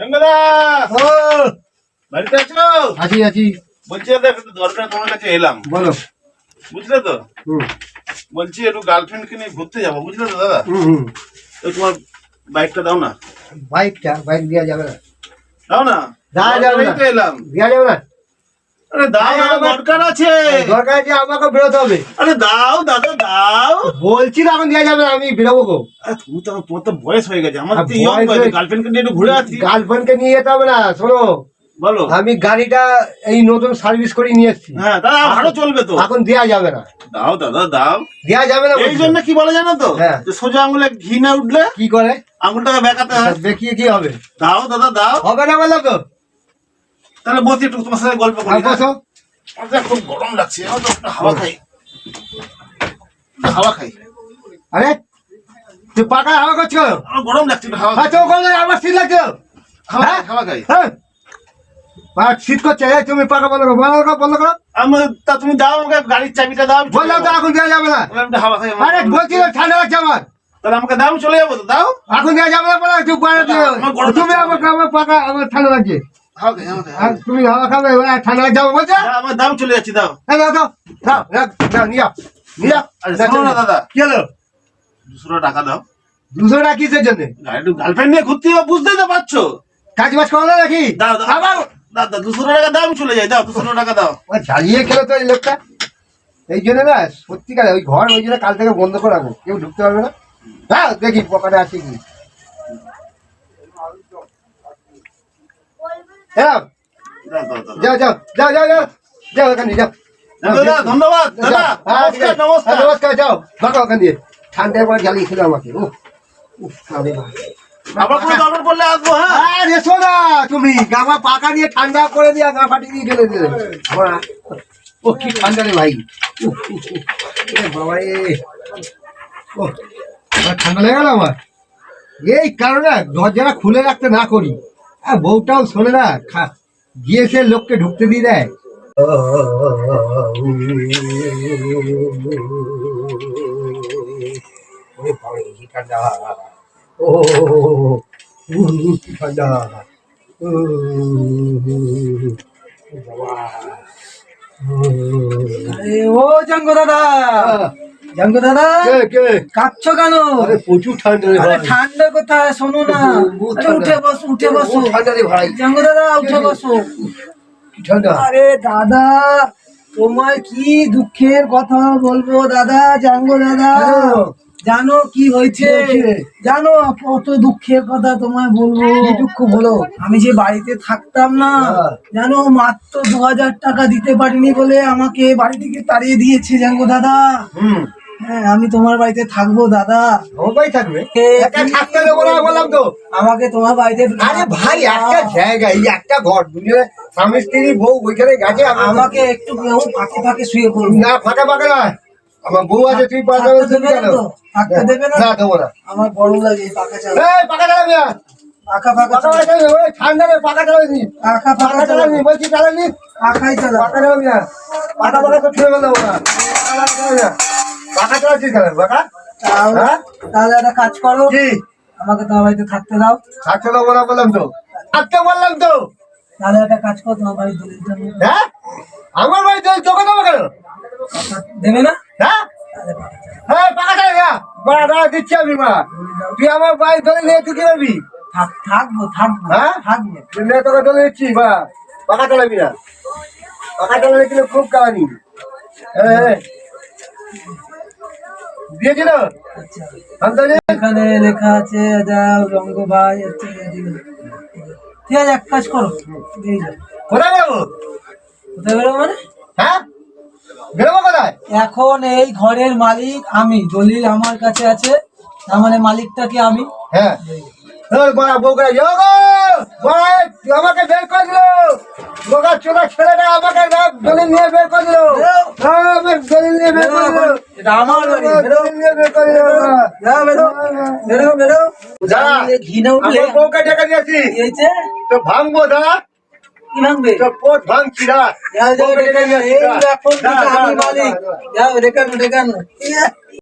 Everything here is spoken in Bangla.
ও বাড়িতে আছো? আছি আছি। বলছি একটু দরকার তোমার কাছে এলাম। বলো। বুঝলে তো? বলছি একটু গার্লফ্রেন্ডকে নিয়ে ঘুরতে যাব বুঝলে তো দাদা? তো তোমার বাইকটা দাও না। বাইকটা বাইক দেওয়া যাবে না। দাও না? দেওয়া যাবে না। এলাম। দেওয়া যাবে না? আরে দাও দরকার আছে। দরকার আছে আমাকে বেরোতে হবে। আরে দাও দাদা দাও। বলছি না এখন দেওয়া যাবে না আমি বেরোবো গো তুমি তো তোমার তো বয়স হয়ে গেছে আমার আর তো ইয়ং বয়স বয়স গার্লফ্রেন্ডকে নিয়ে একটু ঘুরে আসি। গার্লফ্রেন্ডকে নিয়ে যেতে হবে না শোনো। বলো। আমি গাড়িটা এই নতুন সার্ভিস করে নিয়ে এসেছি। হ্যাঁ দাদা ভালো চলবে তো। এখন দেওয়া যাবে না। দাও দাদা দাও। দেওয়া যাবে না এই জন্য কি বলে জানো তো? হ্যাঁ। সোজা আঙুলে ঘি না উঠলে কি করে? আঙুলটাকে বেঁকাতে হয়। দেখিয়ে কি হবে? দাও দাদা দাও। হবে না বললাম তো? তাহলে বসে একটু তোমার সাথে গল্প করি আর আচ্ছা খুব গরম লাগছে আমার তো হাওয়া খাই। হাওয়া খাই। আরে তুই পাকা হাওয়া করছ আমার গরম লাগছে হাওয়া আর খাই। আমার শীত লাগছে? হাওয়া হ্যাঁ? হাওয়া খাই। হ্যাঁ? শীত করছে তুমি পাকা বন্ধ করো বন্ধ করো বন্ধ করো। আমার তা তুমি দাও আমাকে গাড়ির চাবিটা দাও আমি বললাম তো এখন দেওয়া যাবে না। হাওয়া খাই আরে বলছি ঠান্ডা লাগছে আমার। তাহলে আমাকে দাও আমি চলে যাব তো দাও। এখন দেওয়া যাবে না বলে তুমি আমার পাকা আমার ঠান্ডা লাগছে। আর তুমি হাওয়া খাবে আর ঠান্ডা লাগছে আমার বলছে। আমার দাম চলে যাচ্ছি দাও। এই দাও দাও দাও নিয়ে নিয়ে না দাদা। কি হলো? দুশো টাকা দাও। দুশো টাকা কিসের জন্য? গার্লফ্রেন্ড নিয়ে ঘুরতে যাব বুঝতেই তো পারছ। কাজ বাজ করো নাকি? দাও দাও। আবার দাদা দুশো টাকা দাও আমি চলে যাই দাও দুশো টাকা দাও। জ্বালিয়ে খেলো তো এই লোকটা। এই জন্য না সত্যিকার ওই ঘর ওই জন্য কাল থেকে বন্ধ করে রাখো কেউ ঢুকতে পারবে না। হ্যাঁ দেখি পকেটে আছে কি। হ্যাঁ। যাও যাও যাও যাও যাও যাও ওখানে যাও দাদা ধন্যবাদ দাদা হ্যাঁ, নমস্কার নমস্কার। নমস্কার যাও ভাগো ওখান দিয়ে। ঠান্ডার পরে জ্বালিয়ে খেলো আমাকে হ্যাঁ? তুমি গামা পাকা নিয়ে ঠান্ডা করে দিয়ে গা ফাটিয়ে দিয়ে দিলে। ও কি ঠান্ডা রে ভাই। বাবা ও ঠান্ডা লেগে গেল আমার। এই কারণে দরজাটা খুলে রাখতে না করি। আর বউটাও শোনে না খা গিয়ে সে লোককে ঢুকতে দিয়ে দেয় ও জাঙ্গ দাদা জাঙ্গ দাদা কে? কে কেন? আরে প্রচুর ঠান্ডা রে ভাই। ঠান্ডা কোথায়? শোনো না। আরে উঠে বসো উঠে বসো। ঠান্ডা রে ভাই। জাঙ্গ দাদা উঠে বসো। ঠান্ডা? আরে দাদা তোমার কি দুঃখের কথা বলব দাদা? জাঙ্গ দাদা। জানো কি হয়েছে? জানো কত দুঃখের কথা তোমায় বলব? দুঃখ বলো? আমি যে বাড়িতে থাকতাম না হ্যাঁ। জানো মাত্র দু হাজার টাকা দিতে পারিনি বলে আমাকে বাড়ি থেকে তাড়িয়ে দিয়েছে জাঙ্গো দাদা। হুম। হ্যাঁ আমি তোমার বাড়িতে থাকব দাদা। সবাই থাকবে? একা থাকতে দেবো না বললাম তো। আমাকে তোমার বাড়িতে আরে ভাই একটা জায়গা এই একটা ঘর দুজনে স্বামী স্ত্রী বউ ওইখানে গেছে আমাকে একটু কেউ ফাঁকে ফাঁকে শুয়ে পড়ব। না ফাঁকা ফাঁকা নয়। আমার বউ আছে তুই পাঁচ দেবে না? থাকতে দেবে না? না দেবো না। আমার বড় লাগে পাকা চালা। পাকা চালাবি না পাকা পাকা চালাবি ওই ঠান্ডা রে পাকা চালাবি পাকা পাকা চালাবি বলছি চালাবি পাখাই চালা। পাকা চালাবি না পাকা পাকা তো ছুঁয়ে ফেলব না। পাকা চালাচ্ছিস কেন? তাহলে হ্যাঁ? তাহলে একটা কাজ করো। কি? আমাকে তোমার বাড়িতে থাকতে দাও। থাকতে দেবো না বললাম তো। থাকতে বললাম তো। তাহলে একটা কাজ করো তোমার বাড়ির দলিল হ্যাঁ? আমার বাড়ি তোর চোখে দেবো কেন? দেবে না? হ্যাঁ। হ্যাঁ পাকা চালাবি না বড়া দাঁড়া দিচ্ছি আমি মা। তুই আমার বাড়ি ধরে নিয়ে তুই কি করবি? থাক থাকব থাকব হ্যাঁ? থাকব। তোকে ধরে দিচ্ছি বা পাকা চালাবি না। পাকা চালালে কিন্তু খুব কাহানি। হ্যাঁ হ্যাঁ। দিয়েছিল? আচ্ছা। এখানে লেখা আছে যাও রঙ্গ ভাই ঠিক আছে এক কাজ করো দিয়ে যাও। কোথায় বেরোবো কোথায় বেরোবো মানে? হ্যাঁ? বেরোবো কোথায়? এখন এই ঘরের মালিক আমি দলিল আমার কাছে আছে তার মানে মালিকটা কি আমি? হ্যাঁ। আমাকে বের করে দিল। ছেলেটা আমাকে দলিল নিয়ে বের করে দিল। হ্যাঁ, দলিল নিয়ে বের করে দিল। এটা আমার বাড়ি বেরো। নিয়ে বের বেরো বেরো। দাঁড়া, ঘি না উঠলে বউকে ডেকে দিয়েছি। কি হয়েছে তো ভাঙবো দাঁড়া। কি ভাঙবে? তো পোট ভাঙছি দাঁড়া। এখন থেকে দাঁড়া, আমি মালিক। যাও ডেকানো ডেকানো